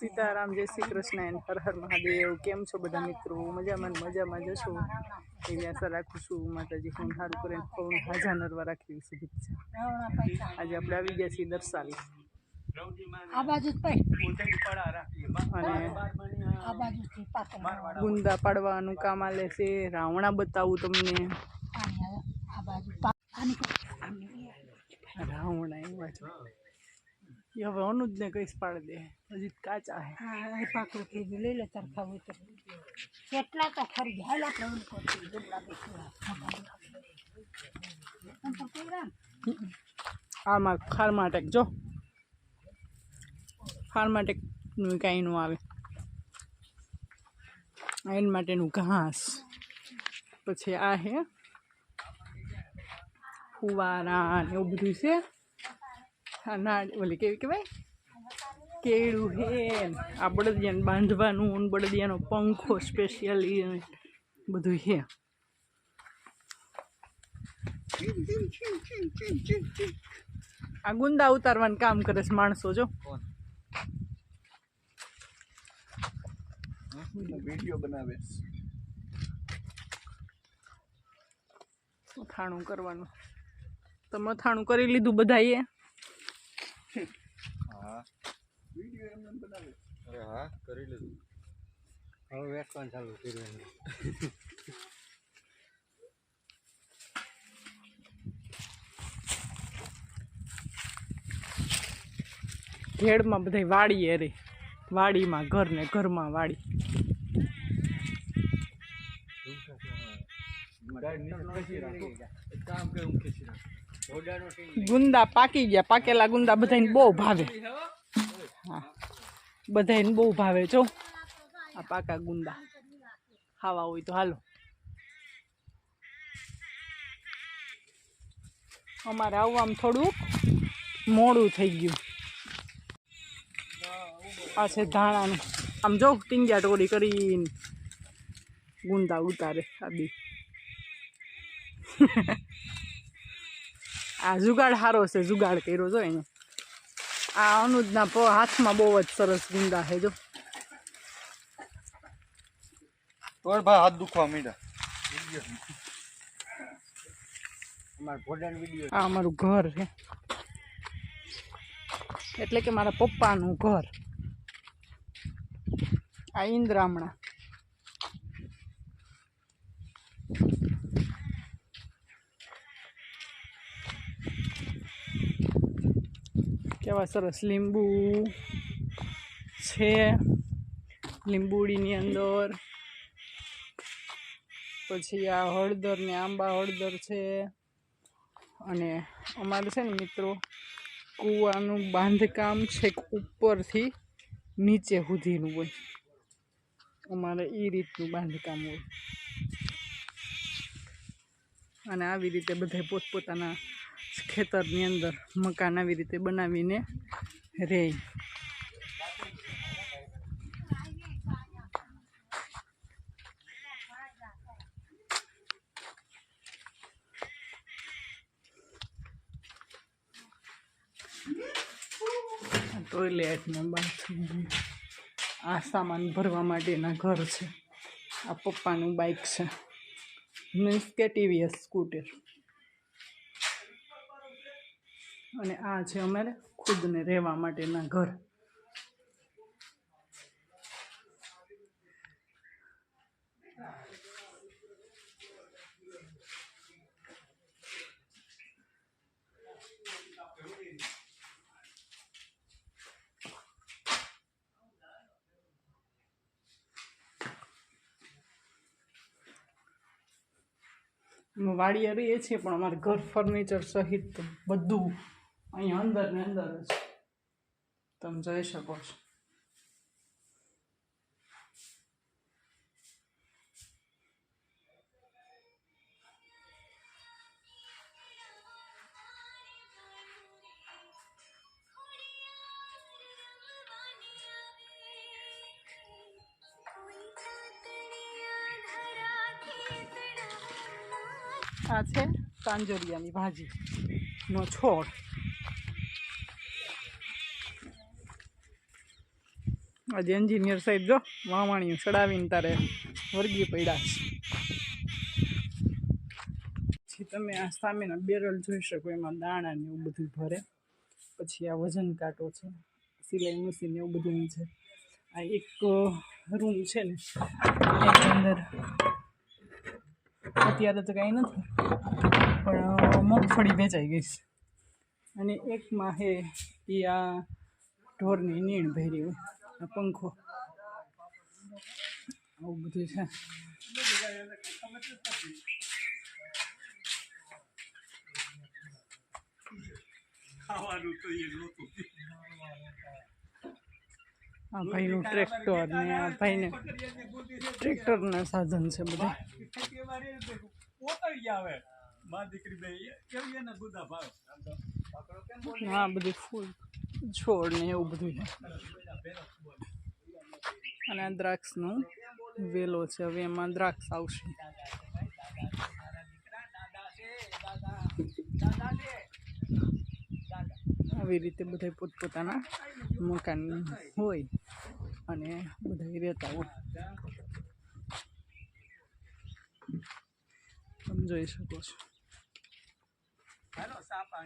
સીતારામ જય શ્રી કૃષ્ણ એન્ડ હર હર મહાદેવ. કેમ છો બધા મિત્રો? મજામાં મજામાં જશો એવી આશા રાખું છું માતાજી ફોન સારું કરે ફોન હાજા નરવા રાખી શુભેચ્છા આજે આપણે આવી ગયા છીએ દર્શાવી અને ગુંદા પાડવાનું કામ આલે છે. રાવણા બતાવું તમને. રાવણા એવા છે એ હવે અનુજ ને કઈશ પાડી દે. હજી કાચા હે. આ પાકડું કીધું. લઈ લે તાર ખાવું તો. કેટલા તો ખરી. હાલ આપણે કરશું ડબલા બેસવા આમાં? ફાર્માટેક જો. ખારમાટેકનું કાંઈ નું આવે. એન માટેનું ઘાસ. પછી આ હે. ફુવારા ને એવું બધું છે. નાળ ઓલી કેવી કહેવાય? કેળું હે આ બળદિયાને બાંધવાનું બળદિયાનો પંખો સ્પેશિયલી બધું હે આ ગુંદા ઉતારવાનું કામ કરે છે માણસો જો. વીડિયો બનાવે. મથાણું કરવાનું. તમે મથાણું કરી લીધું બધાએ. હા. વિડિયો એમ એમ બનાવે. અરે હા કરી લીધું હવે વેચવાનું ચાલુ કર્યું ઘેડમાં બધા વાડી રે વાડીમાં ઘર ને ઘરમાં વાડી. કામ કે હું ખેંચી રાખું ગુંદા પાકી ગયા. પાકેલા ગુંદા બધાને બહુ ભાવે. હા. બધાને બહુ ભાવે જો. આ પાકા ગુંદા. ખાવા હોય તો હાલો. અમારે આવવામાં થોડુંક મોડું થઈ ગયું. આ છે ધાણાનું. આમ જો, ટીંગ્યા ટોળી કરીને ગુંદા ઉતારે આ બી. આ જુગાડ સારો છે જુગાડ કર્યો જો એને. આ અનુજના હાથમાં બહુ જ સરસ ગુંદા છે જો. તોય ભાઈ હાથ દુખવા વીડિયો આ અમારું ઘર છે. એટલે કે મારા પપ્પાનું ઘર. આ ઇન્દ્રામણા કેવા સરસ લીંબુ છે. લીંબુડીની અંદર. પછી આ હળદર ને આંબા હળદર છે. અને અમારે છે ને મિત્રો કૂવાનું બાંધકામ છેક ઉપરથી નીચે સુધીનું હોય. અમારે એ રીતનું બાંધકામ હોય. અને આવી રીતે બધા પોતપોતાના ખેતરની અંદર મકાન આવી રીતે બનાવીને રહે ટોયલેટને બાથરૂમ. આ સામાન ભરવા માટેના ઘર છે. આ પપ્પાનું બાઇક છે. મીન્સ કે ટીવીએસ સ્કૂટર. અને આ છે અમારે ખુદને રહેવા માટેના ઘર. વાડીએ રહીએ છીએ, પણ અમારે ઘર ફર્નિચર સહિત બધું અહીંયા અંદર ને અંદર જ તમે જોઈ શકો છો આ છે તાંજોરિયાની ભાજી નો છોડ આજે એન્જિનિયર સાહેબ જો, વાવાણીઓ ચડાવીને તારે વર્ગી પડ્યા છે. પછી તમે આ સામેના બેરલ જોઈ શકો, એમાં દાણા ને એવું બધું ભરે. પછી આ વજન કાંટો છે, સિલાઈ મશીન એવું બધું છે. આ એક રૂમ છે ને, એની અંદર અત્યારે તો કાંઈ નથી, પણ મગફળી વેચાઈ ગઈ છે. અને એકમાં હે, એ આ ઢોરની નીણ ભરી હોય. પંખો. આવું બધું છે. આ ભાઈનું ટ્રેક્ટર ને આ ભાઈને ટ્રેક્ટરના સાધન છે બધા. હા, બધું ફૂલ છોડ ને એવું બધું અને આ દ્રાક્ષનો વેલો છે, હવે એમાં દ્રાક્ષ આવશે. આવી રીતે બધા પોતપોતાના મકાન હોય અને બધા રહેતા હોય. તમે જોઈ શકો છો. Ano sa pang